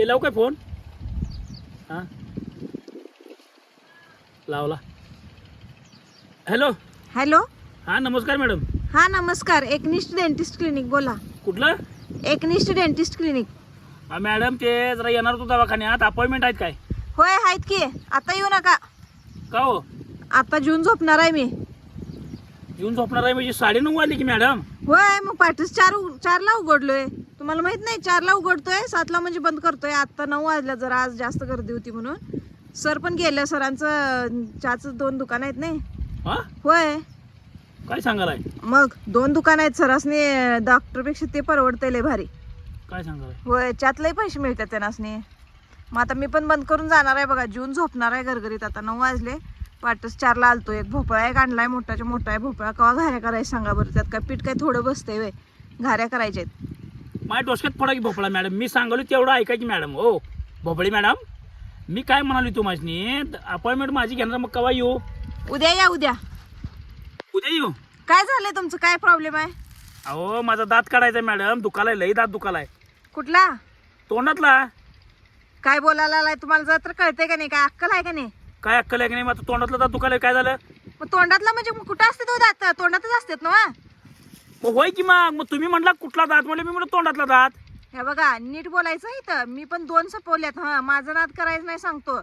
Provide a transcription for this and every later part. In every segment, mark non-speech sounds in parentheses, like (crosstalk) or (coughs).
हे लावू काय फोन? हां? लावला. हॅलो? हॅलो? हां नमस्कार मॅडम. हा नमस्कार. एकनिष्ठ डेंटिस्ट क्लिनिक बोला. कुठलं? एकनिष्ठ डेंटिस्ट क्लिनिक हा मॅडम ते जरा येणार होतो दवाखान्यात. अपॉइंटमेंट आहेत काय? होय आहेत की. आता येऊ नका. का हो? आता जून झोपणार आहे मी. येऊन झोपणार आहे म्हणजे साडेनऊ वाजले की मॅडम? होय मग पाठच चार उ- चारला उघडलोय. तुम्हाला माहीत नाही चारला उघडतोय सातला म्हणजे बंद करतोय. आता नऊ वाजल्या जरा आज जास्त गर्दी होती म्हणून. सर पण गेलं सरांचं चहाचं दोन दुकान आहेत नाही. हां? होय. काय सांगालाय मग दोन दुकान आहेत सरासने डॉक्टरपेक्षा ते परवडतंय लय भारी. काय सांगालाय होय त्यातलंही पैसे मिळतात त्यांनासनी. मग आता मी पण बंद करून जाणार आहे बघा जून झोपणार आहे गरगरीत आता नऊ वाजले वाटच चारला आलतो एक भोपळा एक आणलाय मोठाच्या मोठा आहे भोपळा कवा घाऱ्या करायचं सांगा बरं. त्यात काय पीठ काय थोडं बसतंय वे घाऱ्या करायच्या आहेत. माझ्या डोसक्यात पडा की भोपळा मॅडम. मी सांगलो तेवढं ऐकायची मॅडम हो. भोपळी मॅडम मी काय म्हणाली तुम्हाला अपॉइंटमेंट माझी घेणार मग केव्हा येऊ? उद्या या उद्या. उद्या येऊ? काय झालंय तुमचं? काय प्रॉब्लेम आहे? अहो माझा दात काढायचा मॅडम. दुखालाय लई दात दुखालाय कुठला? तोंडातला. काय बोलायला आलाय तुम्हाला जर तर कळतंय का नाही? काय अक्कल आहे का नाही? काय अक्कल आहे की नाही? माझं तोंडातला दात दुखालाय काय झालं? मग तोंडातला म्हणजे कुठं असते तो दात? तोंडातच असतात ना? मग होय की मग? मग तुम्ही म्हटला कुठला दात? म्हणजे मी म्हणलं तोंडातला दात. हे बघा नीट बोलायचं इथं. मी पण दोन सपवल्यात हा. माझं नाद करायचं नाही सांगतो.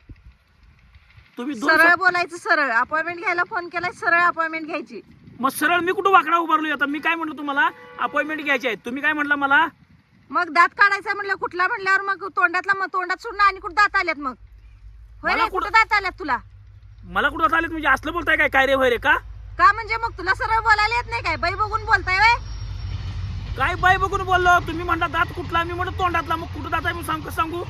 तुम्ही दोन सरळ बोलायचं सरळ. अपॉइंटमेंट घ्यायला फोन केलाय सरळ अपॉइंटमेंट घ्यायची. मग सरळ मी कुठं वाकडा उभारलोय आता? मी काय म्हटलं तुम्हाला? अपॉइंटमेंट घ्यायची आहे. तुम्ही काय म्हटलं मला? मग दात काढायचा म्हणलं कुठला म्हणल्यावर मग तोंडातला मग तोंडात सोडणं आणि कुठं दात आल्यात मग? होय मला रे, कुठं- कुठं दात आल्यात तुला? मला कुठं चालेल म्हणजे असलं बोलताय काय? काय रे होय रे का? का म्हणजे मग तुला सरळ बोलायला येत नाही काय? बाई बघून बोलताय काय बाय बघून बोललो? तुम्ही म्हणता दात कुठला मी म्हणतो तोंडातला. मग कुठं दात आहे मी सांग सांगू?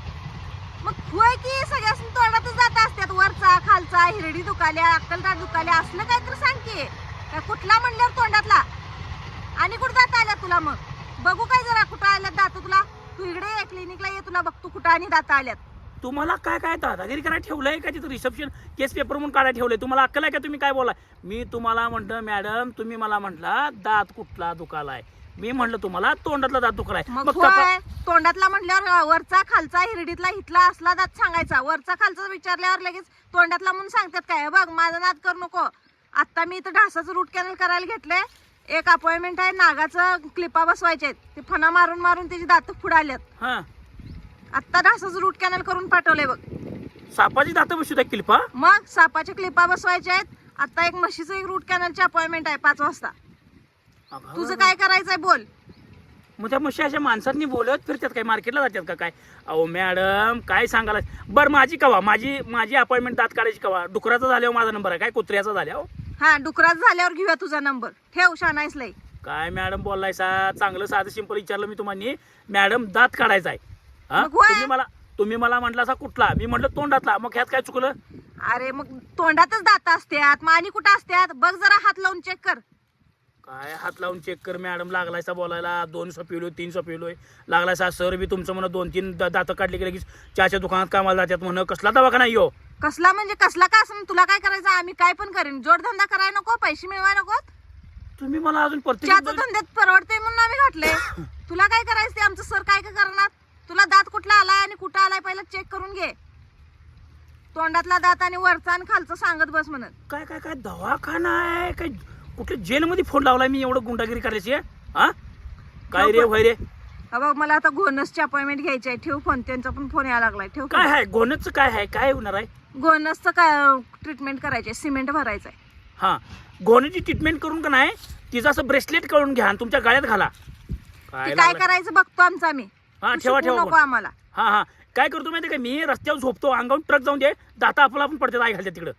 मग होय की सगळ्यास तोंडातच जात असतात. वरचा खालचा हिरडी दुखाल्या अक्कलदार दुखाल्या असलं काय तर सांग की. काय कुठला म्हणल्यावर तोंडातला? आणि कुठं दात आल्या तुला मग? बघू काय जरा कुठं आल्यात दात तुला. तू इकडे ये क्लिनिकला ये तुला बघतो कुठं आणि दात आल्यात. तुम्हाला काय काय दादागिरी करायला ठेवलंय का तिथं रिसेप्शन केस पेपर म्हणून काढायला ठेवलंय. तुम्हाला अक्कल आहे का तुम्ही काय बोला मी तुम्हाला म्हटलं मॅडम तुम्ही मला म्हटला दात कुठला दुखालाय? मी म्हटलं तुम्हाला तोंडातला दात दुखालाय. मग मग कपा- होय तोंडातला म्हटल्यावर वरचा खालचा हिरडीतला इथला असला दात सांगायचा. वरचा खालचा विचारल्यावर लगेच तोंडातला म्हणून सांगतात काय हे बघ माझा नाद करू नको. आता मी इथं ढासाचं रूट कॅनल करायला घेतलंय. एक अपॉइंटमेंट आहे नागाचं क्लिपा बसवायचे आहेत. ते फणा मारून मारून त्याची दात हा. आता ढासाचं रूट कॅनल करून पाठवलंय बघ. सापाची दात बसू किल्पा मग सापाच्या क्लिपा बसवायच्या आहेत. आता एक म्हशीचं एक रूट कॅनलची अपॉइंटमेंट आहे पाच वाजता. तुझं काय करायचंय बोल. मग त्या म्हशी अशा माणसांनी बोलत फिरतात काय? मार्केटला जातात का काय? अहो मॅडम काय सांगायला बरं माझी कवा? माझी माझी अपॉइंटमेंट दात काढायची कवा? डुकराचा झाल्यावर माझा नंबर आहे काय? कुत्र्याचा झाल्यावर? हा डुकरात झाल्यावर घेऊया तुझा नंबर ठेव शानाईस लई काय मॅडम बोललाय सा चांगलं साधं सिंपल विचारलं मी तुम्हाला मॅडम दात काढायचा आहे. हा? मग होय. तुम्ही मला तुम्ही मला म्हटलं असा कुठला? मी म्हटलं तोंडातला. मग ह्यात काय चुकलं? अरे मग तोंडातच दात असतात मग आणि कुठं असतात बघ जरा हात लावून चेक कर. काय? हात लावून चेक कर मॅडम लागलायसा बोलायला. दोन सपिलोय तीन सपिलोय लागलायसा सर बी तुमचं म्हणा दोन तीन दातं काढली की लगेच चहाच्या दुकानात कामाला जातात म्हणून कसला दवाखाना यो? कसला म्हणजे कसला का असं? तुला काय करायचं? आम्ही काय पण करेन. जोडधंदा करायला नको पैसे मिळवाय नको. तुम्ही मला अजून चहाचं धंद्यात परवडते म्हणून आम्ही घातले (coughs) तुला काय करायचं ते? आमचं सर काय काय करणार? तुला दात कुठला आलाय आणि कुठं आलाय पहिला चेक करून घे. तोंडातला दात आणि वरचा आणि खालचा सांगत बस म्हणत. काय काय काय? दवाखाना आहे? काय कुठल्या जेलमध्ये फोन लावलाय मी एवढं गुंडागिरी करायची? हा? काय रे होय रे? हा बघ मला आता घोनसची अपॉइंटमेंट घ्यायची आहे. ठेव फोन. त्यांचा पण फोन यायला लागलाय. ठेव काय आहे? गोनचं काय आहे? काय होणार आहे? घोनसचं काय ट्रीटमेंट करायची आहे सिमेंट भरायचं आहे हा. गोण्याची ट्रीटमेंट करून का नाही? तिचं असं ब्रेसलेट करून घ्या आणि तुमच्या गळ्यात घाला. काय काय लागलंय? करायचं बघतो आमचं आम्ही. हा तू ठेवा शिकवू ठेवा नको फोन. आम्हाला. हा हा. काय करतो माहिती का मी? रस्त्यावर झोपतो. अंगावर ट्रक जाऊन दे. दाता आपला आपण पडते आई घालते तिकडं.